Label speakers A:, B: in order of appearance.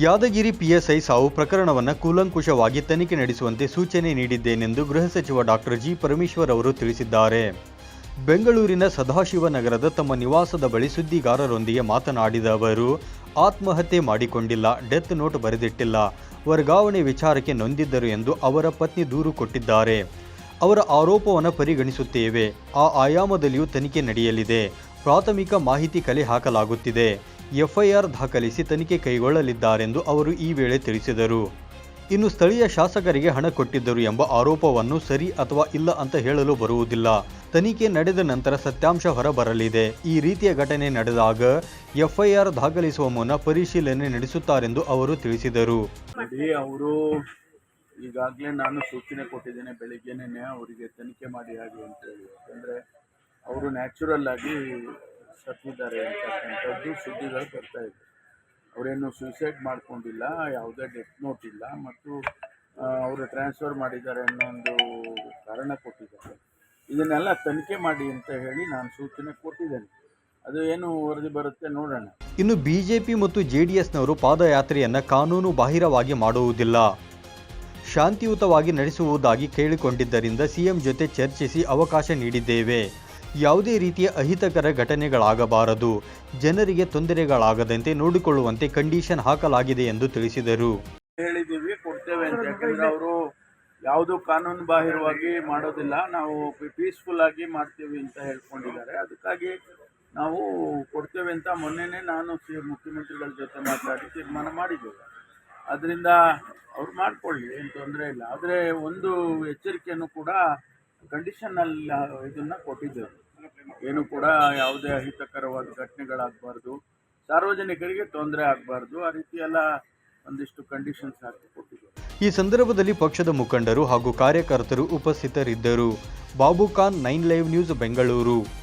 A: Yadgir PSI ಸಾವು ಪ್ರಕರಣವನ್ನು ಕೂಲಂಕುಷವಾಗಿ ತನಿಖೆ ನಡೆಸುವಂತೆ ಸೂಚನೆ ನೀಡಿದ್ದೇನೆಂದು ಗೃಹ ಸಚಿವ ಡಾಕ್ಟರ್ ಜಿ ಪರಮೇಶ್ವರ್ ಅವರು ತಿಳಿಸಿದ್ದಾರೆ. ಬೆಂಗಳೂರಿನ ಸದಾಶಿವನಗರದ ತಮ್ಮ ನಿವಾಸದ ಬಳಿ ಸುದ್ದಿಗಾರರೊಂದಿಗೆ ಮಾತನಾಡಿದ ಅವರು, ಆತ್ಮಹತ್ಯೆ ಮಾಡಿಕೊಂಡಿಲ್ಲ, ಡೆತ್ ನೋಟ್ ಬರೆದಿಟ್ಟಿಲ್ಲ, ವರ್ಗಾವಣೆ ವಿಚಾರಕ್ಕೆ ನೊಂದಿದ್ದರು ಎಂದು ಅವರ ಪತ್ನಿ ದೂರು ಕೊಟ್ಟಿದ್ದಾರೆ. ಅವರ ಆರೋಪವನ್ನು ಪರಿಗಣಿಸುತ್ತೇವೆ. ಆ ಆಯಾಮದಲ್ಲಿಯೂ ತನಿಖೆ ನಡೆಯಲಿದೆ. ಪ್ರಾಥಮಿಕ ಮಾಹಿತಿ ಕಲೆ ಹಾಕಲಾಗುತ್ತಿದೆ. ಎಫ್ಐಆರ್ ದಾಖಲಿಸಿ ತನಿಖೆ ಕೈಗೊಳ್ಳಲಿದ್ದಾರೆಂದು ಅವರು ಈ ವೇಳೆ ತಿಳಿಸಿದರು. ಇನ್ನು ಸ್ಥಳೀಯ ಶಾಸಕರಿಗೆ ಹಣ ಕೊಟ್ಟಿದ್ದರು ಎಂಬ ಆರೋಪವನ್ನು ಸರಿ ಅಥವಾ ಇಲ್ಲ ಅಂತ ಹೇಳಲು ಬರುವುದಿಲ್ಲ. ತನಿಖೆ ನಡೆದ ನಂತರ ಸತ್ಯಾಂಶ ಹೊರಬರಲಿದೆ. ಈ ರೀತಿಯ ಘಟನೆ ನಡೆದಾಗ ಎಫ್ಐಆರ್ ದಾಖಲಿಸುವ ಮುನ್ನ ಪರಿಶೀಲನೆ ನಡೆಸುತ್ತಾರೆಂದು ಅವರು ತಿಳಿಸಿದರು.
B: ಅವರು ಈಗಾಗಲೇ ನಾನು ಸೂಚನೆ ಕೊಟ್ಟಿದ್ದೇನೆ ಬೆಳಿಗ್ಗೆನೇ ಅವರಿಗೆ ತನಿಖೆ ಮಾಡಿ ಹಾಗೆ ಅಂತೇಳಿ ಯಾಕಂದರೆ ಅವರು ನ್ಯಾಚುರಲ್ ಆಗಿ ಸತ್ತಿದ್ದಾರೆ ಅಂತಕ್ಕಂಥದ್ದು ಸುದ್ದಿಗಳು ಬರ್ತಾ ಇದೆ. ಅವರೇನು ಸೂಸೈಡ್ ಮಾಡ್ಕೊಂಡಿಲ್ಲ, ಯಾವುದೇ ಡೆತ್ ನೋಟ್ ಇಲ್ಲ ಮತ್ತು ಅವರು ಟ್ರಾನ್ಸ್ಫರ್ ಮಾಡಿದ್ದಾರೆ ಅನ್ನೋ ಒಂದು ಕಾರಣ ಕೊಟ್ಟಿದ್ದಾರೆ. ಇದನ್ನೆಲ್ಲ ತನಿಖೆ ಮಾಡಿ ಅಂತ ಹೇಳಿ ನಾನು ಸೂಚನೆ ಕೊಟ್ಟಿದ್ದೇನೆ. ಅದು ಏನು ವರದಿ ಬರುತ್ತೆ ನೋಡೋಣ.
A: ಇನ್ನು ಬಿಜೆಪಿ ಮತ್ತು ಜೆಡಿಎಸ್ನವರು ಪಾದಯಾತ್ರೆಯನ್ನು ಕಾನೂನು ಬಾಹಿರವಾಗಿ ಮಾಡುವುದಿಲ್ಲ. ಶಾಂತಿಯುತವಾಗಿ ನಡೆಸುವುದಾಗಿ ಕೇಳಿಕೊಂಡಿದ್ದರಿಂದ ಸಿಎಂ ಜೊತೆ ಚರ್ಚಿಸಿ ಅವಕಾಶ ನೀಡಿದ್ದೇವೆ. ಯಾವುದೇ ರೀತಿಯ ಅಹಿತಕರ ಘಟನೆಗಳಾಗಬಾರದು. ಜನರಿಗೆ ತೊಂದರೆಗಳಾಗದಂತೆ ನೋಡಿಕೊಳ್ಳುವಂತೆ ಕಂಡೀಷನ್ ಹಾಕಲಾಗಿದೆ ಎಂದು ತಿಳಿಸಿದರು.
B: ಹೇಳಿದ್ದೀವಿ, ಕೊಡ್ತೇವೆ ಅಂತ. ಯಾಕಂದ್ರೆ ಅವರು ಯಾವುದು ಕಾನೂನು ಬಾಹಿರವಾಗಿ ಮಾಡೋದಿಲ್ಲ. ನಾವು ಪೀಸ್ಫುಲ್ ಆಗಿ ಮಾಡ್ತೀವಿ ಅಂತ ಹೇಳ್ಕೊಂಡಿದ್ದಾರೆ. ಅದಕ್ಕಾಗಿ ನಾವು ಕೊಡ್ತೇವೆ ಅಂತ ಮೊನ್ನೆನೇ ನಾನು ಮುಖ್ಯಮಂತ್ರಿಗಳ ಜೊತೆ ಮಾತಾಡಿ ತೀರ್ಮಾನ ಮಾಡಿದ್ದೇವೆ. ಅದರಿಂದ ಅವ್ರು ಮಾಡ್ಕೊಳ್ಳಿ, ಏನು ತೊಂದರೆ ಇಲ್ಲ. ಆದರೆ ಒಂದು ಎಚ್ಚರಿಕೆಯನ್ನು ಕೂಡ ಕಂಡೀಷನಲ್ಲಿ ಇದನ್ನು ಕೊಟ್ಟಿದ್ದೇವೆ. ಏನು ಕೂಡ ಯಾವುದೇ ಅಹಿತಕರವಾದ ಘಟನೆಗಳಾಗಬಾರ್ದು, ಸಾರ್ವಜನಿಕರಿಗೆ ತೊಂದರೆ ಆಗಬಾರ್ದು, ಆ ರೀತಿ ಒಂದಿಷ್ಟು ಕಂಡೀಷನ್ಸ್ ಹಾಕಿ ಕೊಟ್ಟಿದ್ದೇವೆ.
A: ಈ ಸಂದರ್ಭದಲ್ಲಿ ಪಕ್ಷದ ಮುಖಂಡರು ಹಾಗೂ ಕಾರ್ಯಕರ್ತರು ಉಪಸ್ಥಿತರಿದ್ದರು. Babu Khan nine live news Bengaluru.